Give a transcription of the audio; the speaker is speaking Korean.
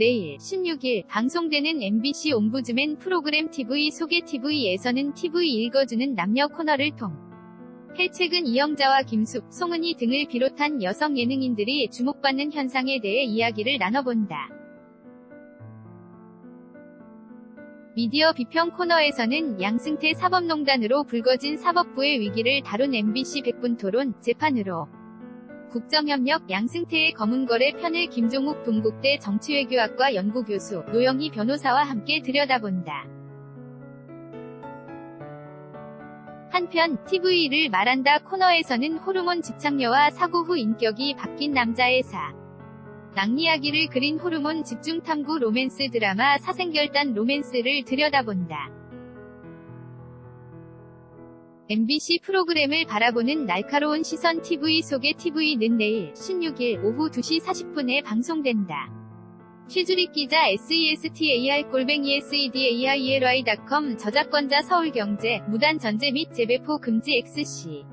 내일 16일 방송되는 MBC 옴부즈맨 프로그램 TV 소개 TV에서는 TV 읽어주는 남녀 코너를 통 해 최근 이영자와 김숙, 송은이 등을 비롯한 여성 예능인들이 주목받는 현상에 대해 이야기를 나눠본다. 미디어 비평 코너에서는 양승태 사법농단으로 불거진 사법부의 위기를 다룬 MBC 백분 토론 재판으로 국정협력 양승태의 검은거래 편을 김종욱 동국대 정치외교학과 연구교수 노영희 변호사와 함께 들여다본다. 한편 TV를 말한다 코너에서는 호르몬 집착녀와 사고 후 인격이 바뀐 남자의 사. 낭이야기를 그린 호르몬 집중 탐구 로맨스 드라마 사생결단 로맨스를 들여다본다. MBC 프로그램을 바라보는 날카로운 시선 TV 속의 TV는 내일 16일 오후 2시 40분에 방송된다. 최주릭 기자 SESTAR-SEDAIRY.com 저작권자 서울경제 무단 전제 및 재배포 금지 XC